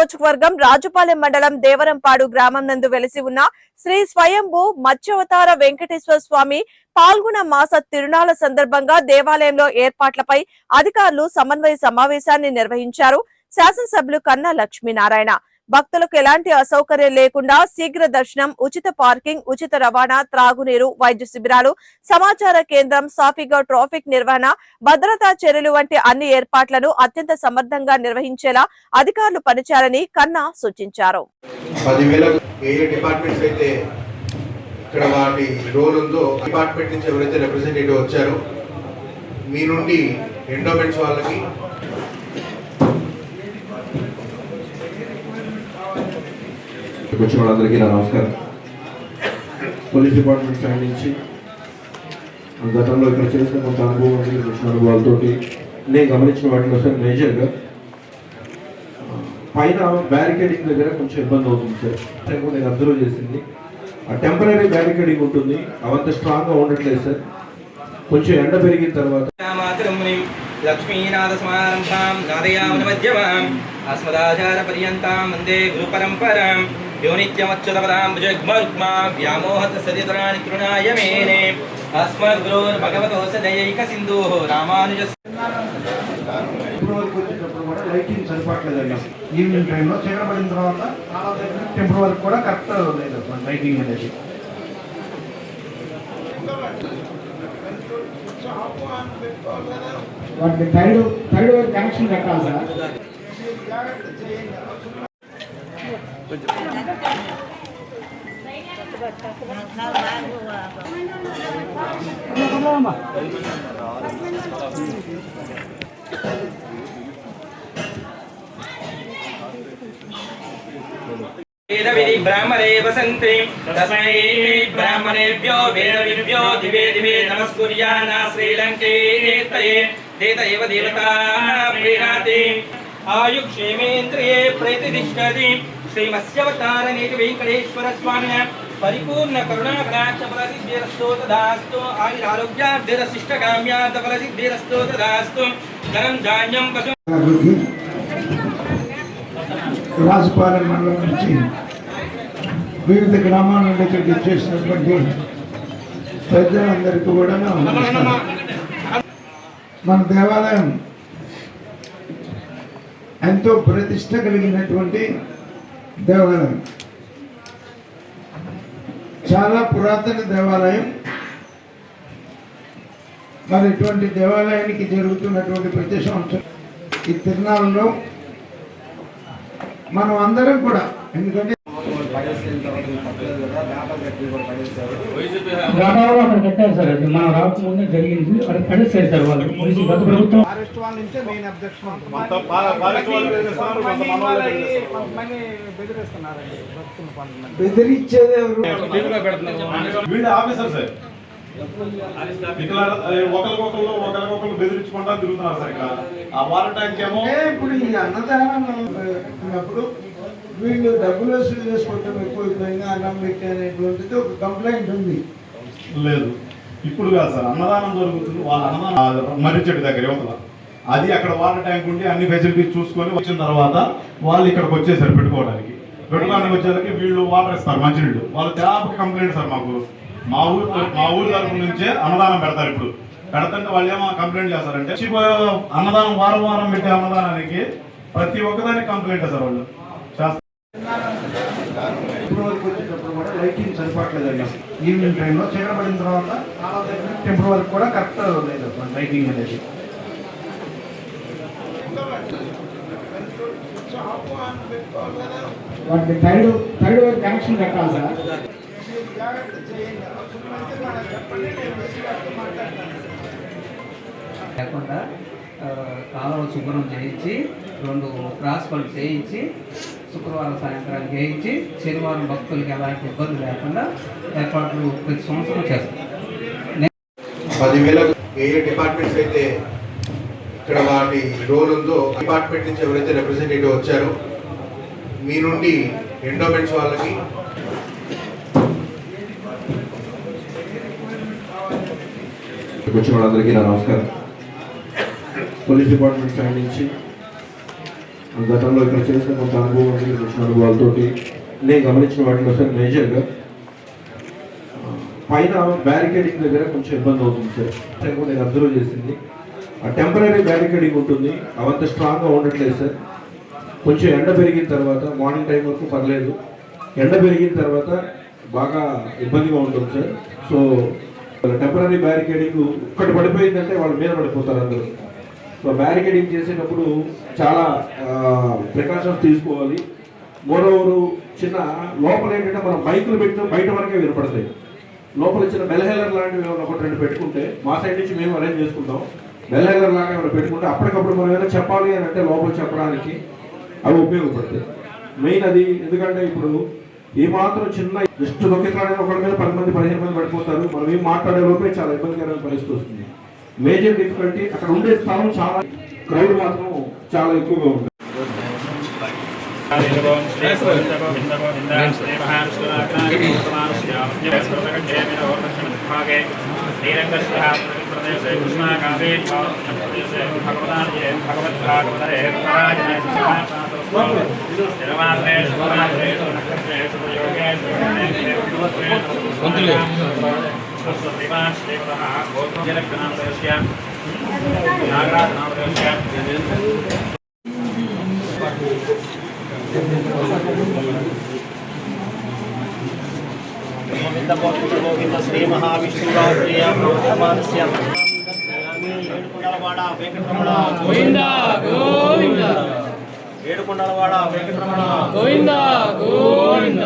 నియోజకవర్గం రాజుపాలెం మండలం దేవరంపాడు గ్రామం నందు వెలిసి ఉన్న శ్రీ స్వయంభూ మత్స్యవతార వెంకటేశ్వర స్వామి పాల్గొన మాస తిరునాళ్ళ సందర్భంగా దేవాలయంలో ఏర్పాట్లపై అధికారులు సమన్వయ సమావేశాన్ని నిర్వహించారు. శాసనసభ్యులు కన్నా లక్ష్మీనారాయణ. భక్తులకు ఎలాంటి అసౌకర్యం లేకుండా శీఘ్ర దర్శనం ఉచిత పార్కింగ్ ఉచిత రవాణా త్రాగునీరు వైద్య శిబిరాలు సమాచార కేంద్రం సాఫీగా ట్రాఫిక్ నిర్వహణ భద్రతా చర్యలు వంటి అన్ని ఏర్పాట్లను అత్యంత సమర్థంగా నిర్వహించేలా అధికారులు పనిచేయాలని కన్నా సూచించారు. ఇక్కడ వాటి రోల్ ఉందో డిపార్ట్మెంట్ నుంచి ఎవరైతే రిప్రజెంటేటివ్ వచ్చారో మీ నుండి ఎండోమెంట్స్ వాళ్ళకి ఇక్కడికి వచ్చిన వాళ్ళందరికీ నా నమస్కారం. పోలీస్ డిపార్ట్మెంట్ సైడ్ నుంచి గతంలో ఇక్కడ చేసిన కొంత అనుభవం వచ్చిన అనుభవాలతో నేను గమనించిన వాటిని సార్ మేజర్గా పైన బ్యారికేడింగ్ దగ్గర కొంచెం ఇబ్బంది అవుతుంది సార్. నేను అబ్జర్వ్ చేసింది. ఆ టెంపరీ బ్యారికేడింగ్ ఉంటుంది. అవంత స్ట్రాంగ్గా ఉండట్లేదు సార్. కొంచెం ఎండ పెరిగిన తర్వాత లక్ష్మీనాథ స్మారంభాం లక్ష్మీనాథసమారంభాం అస్మదాచార పర్యంతం వందే గురుపరంపరాం యో నిత్యమచ్యుతపదాం భుజగ్మరుగ్మా వ్యామోహత సదితరాణి తృణాయ మేనే అస్మద్గురోర్భగవతో సదయైక సింధు రామానుజ వచ్చేటప్పుడు కూడా లైటింగ్ సరిపడలేదండి ఈవినింగ్ టైంలో చీకటపడిన తర్వాత టెంపుల్ వరకు కూడా కరెక్ట్ లేదు లైటింగ్ అనేది వాటికి థైడ్ థైడ్ కనెక్షన్ కట్టాలి సార్. వేదవిధి బ్రాహ్మణే వసంతి తస్మై బ్రాహ్మణేభ్యో వేదవిభ్యో దివే దివే నమస్కుర్యానా శ్రీలంకే దేత ఏవ దేవతా ప్రీణాతి ఆయుక్షేమేంద్రియే ప్రతిష్టతి శ్రీమత్స్యవతార నీతి వెంకటేశ్వర స్వామిన. పరిపూర్ణ కరుణా కటాక్ష ఫలసిద్ధిరస్తో తదాస్తు ఆయురారోగ్యార్థిరశిష్ట కామ్యార్థ ఫలసిద్ధిరస్తో తదాస్తు ధనం ధాన్యం పశు రాజపాలెం మండలం నుంచి వివిధ గ్రామాల నుండి ఇక్కడికి చేసినటువంటి పెద్దలందరికీ కూడా. మన దేవాలయం ఎంతో ప్రతిష్ట కలిగినటువంటి దేవాలయం. చాలా పురాతన దేవాలయం. మరి ఇటువంటి దేవాలయానికి జరుగుతున్నటువంటి ప్రతి సంవత్సరం ఈ తిరునాళ్ళలో మనం అందరం కూడా ఎందుకంటే గ్రామాల్లో అక్కడ కట్టారు సార్. అది మనం రాకముందే జరిగింది. అక్కడ పడేసారు సార్ వాళ్ళు. పోలీసు గత ప్రభుత్వం. ఫారెస్ట్ వాళ్ళ నుంచే మెయిన్ అబ్జెక్షన్ బెదిరించేది ఎవరు? వీళ్ళు ఆఫీసర్ సార్. ఒకరికొకరు ఒకరికొకరు బెదిరించుకుంటా తిరుగుతున్నారు సార్ ఇక్కడ. ఆ వాటర్ ట్యాంక్ ఏమో ఇప్పుడు ఈ అన్నదానం పెట్టినప్పుడు వీళ్ళు డబ్బులు వసూలు చేసుకోవటం ఎక్కువైపోయింది అన్నం పెట్టారనేటువంటిది ఒక కంప్లైంట్ ఉంది. లేదు. ఇప్పుడు కాదు సార్ అన్నదానం జరుగుతుంది వాళ్ళ అన్నదానం మర్రి చెట్టు దగ్గర యువతల అది అక్కడ వాటర్ ట్యాంక్ ఉండి అన్ని ఫెసిలిటీస్ చూసుకొని వచ్చిన తర్వాత వాళ్ళు ఇక్కడికి వచ్చేసారు పెట్టుకోవడానికి. పెట్టుకోవడానికి వచ్చేసరికి వీళ్ళు వాటర్ ఇస్తారు మంచినీళ్ళు. వాళ్ళు చాలా కంప్లైంట్ సార్ మాకు. మా ఊరు మా ఊరు తరపు నుంచే అన్నదానం పెడతారు ఇప్పుడు. పెడతంటే వాళ్ళు ఏమో కంప్లైంట్ చేస్తారంటే అన్నదానం వారం వారం పెట్టే అన్నదానానికి ప్రతి ఒక్కదానికి కంప్లైంట్ సార్ వాళ్ళు? ఇప్పుడు వరకు వచ్చేటప్పుడు కూడా లైటింగ్ సరిపడలేదండి ఈవినింగ్ టైంలో చీకటపడిన తర్వాత టెంపుల్ వరకు కూడా కరెక్ట్ లేదు అసలు లైటింగ్ అనేది వాటికి థర్డ్ థర్డ్ వైర్ కనెక్షన్ కట్టాలి సార్ లేకుండా ఆ, కాలువ శుభ్రం చేయించి రెండు క్రాస్ పనులు చేయించి శుక్రవారం సాయంత్రానికి చేయించి శనివారం భక్తులకి ఎలాంటి ఇబ్బంది లేకుండా ఏర్పాట్లు ప్రతి సంవత్సరం చేస్తాం. పదివేల డిపార్ట్మెంట్స్ అయితే ఇక్కడ వాటి రోల్ ఉందో డిపార్ట్మెంట్ నుంచి ఎవరైతే రిప్రజెంటేటివ్ వచ్చారో మీ నుండి ఎండోమెంట్స్ వాళ్ళకి వచ్చిన వాళ్ళందరికీ నా నమస్కారం. పోలీస్ డిపార్ట్మెంట్ సైడ్ నుంచి గతంలో ఇక్కడ చేసిన కొంత అనుభవం వచ్చిన అనుభవాలతోటి నేను గమనించిన వాటిలో సార్ మేజర్గా పైన బ్యారికేడింగ్ దగ్గర కొంచెం ఇబ్బంది అవుతుంది సార్. అది కూడా నేను అబ్జర్వ్ చేసింది. ఆ టెంపరీ బ్యారికేడింగ్ ఉంటుంది. అవంత స్ట్రాంగ్గా ఉండట్లేదు సార్. కొంచెం ఎండ పెరిగిన తర్వాత మార్నింగ్ టైం వరకు పర్లేదు. ఎండ పెరిగిన తర్వాత బాగా ఇబ్బందిగా ఉంటుంది సార్. సో టెంపరీ బ్యారికేడింగ్ ఒక్కటి పడిపోయిందంటే వాళ్ళ మీద పడిపోతారు అందరూ. సో బ్యారికేడింగ్ చేసేటప్పుడు చాలా ప్రికాషన్స్ తీసుకోవాలి. మోరోవరు చిన్న లోపల ఏంటంటే మనం బైకులు పెట్టిన బయట వరకే వినపడతాయి. లోపల చిన్న బెల్హెలర్ లాంటివి ఏమైనా ఒకటి రెండు పెట్టుకుంటే మా సైడ్ నుంచి మేము అరేంజ్ చేసుకుంటాం. బెల్హెలర్ లాగా ఏమైనా పెట్టుకుంటే అప్పటికప్పుడు మనం ఏమైనా చెప్పాలి అని అంటే లోపల చెప్పడానికి అవి ఉపయోగపడతాయి. మెయిన్ అది ఎందుకంటే ఇప్పుడు ఏ మాత్రం చిన్న జస్ట్ నొక్కిట్లాడే ఒకటి మీద పది మంది పదిహేను మంది పడిపోతారు. మనం ఏం మాట్లాడే లోపే చాలా ఇబ్బందికరమైన పరిస్థితి వస్తుంది. మేజర్ డిఫికల్టీ అక్కడ ఉండే స్థలం చాలా క్రౌడ్ మాత్రం చాలా ఎక్కువగా ఉంటుంది. భగవద్ గోవింద శ్రీ మహావిష్ణురాత్రియ ప్రవర్తమానస్య ఏడుకొండలవాడ వెంకటరమణ గోవింద గోవింద. ఏడుకొండలవాడ వెంకటరమణ. గోవింద గోవింద.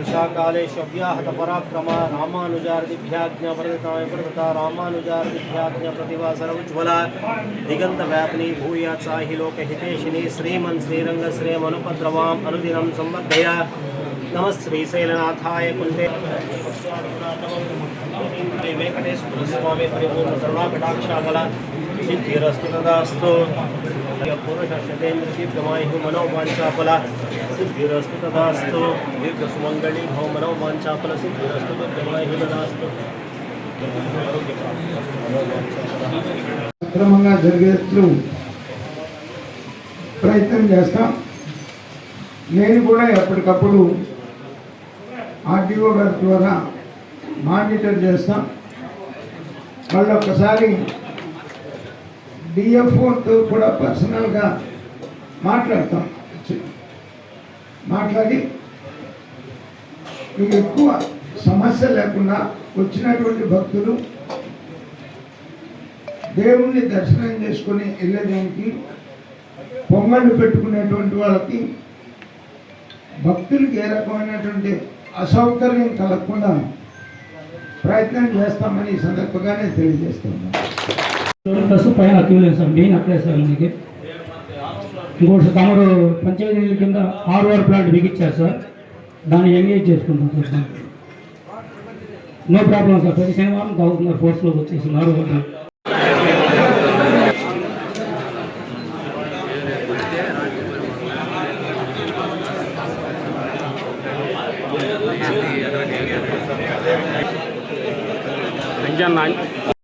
वर्षाकाले शव्याहतपराक्रमा रामानुजार्दिभ्याज्ञाप्रदताय प्रदता रामानुजार्दिभ्याज्ञाप्रतिभासरौज्ज्वला दिगन्तव्यापिनी भूयात्साहि लोकहितेशिनी श्रीमन् श्रीरङ्गश्रेमनुपद्रवाम् अनुदिनं संवर्धय नमः श्रीशैलनाथाय कुन्दे वेङ्कटेश्वरस्वामी परिपूर्णकरुणाकटाक्षाबल सिद्धिरस्तु तदास्तु శ్రీశైలనాథాయ కుంతే వెంకటేశ్వర స్వామి పరిపూర్ణ కరుణాకటాక్షాబల జరిగేట్లు ప్రయత్నం చేస్తాం. నేను కూడా ఎప్పటికప్పుడు ఆర్టీఓ గారి ద్వారా మానిటర్ చేస్తాం. వాళ్ళు ఒకసారి డిఎఫ్ఓతో కూడా పర్సనల్గా మాట్లాడతాం. మాట్లాడి మీకు ఎక్కువ సమస్య లేకుండా వచ్చినటువంటి భక్తులు దేవుణ్ణి దర్శనం చేసుకుని వెళ్ళేదానికి పొంగళ్ళు పెట్టుకునేటువంటి వాళ్ళకి భక్తులకి ఏ రకమైనటువంటి అసౌకర్యం కలగకుండా ప్రయత్నం చేస్తామని ఈ సందర్భంగానే తెలియజేస్తున్నాను. ప్లస్ పైన క్యూలేదు సార్ మెయిన్ అక్కడే సార్ మనకి ఇంకోటి సార్ తమరు పంచాయతీ కింద ఆర్ఓఆర్ ప్లాంట్ బిగించారు సార్. దాన్ని ఎంగేజ్ చేసుకుంటాం సార్ నో ప్రాబ్లం సార్. ప్రతి శనివారం తాగుతున్నారు ఫోర్స్లోకి వచ్చేసి ఆర్ఓఆర్ ప్లాంట్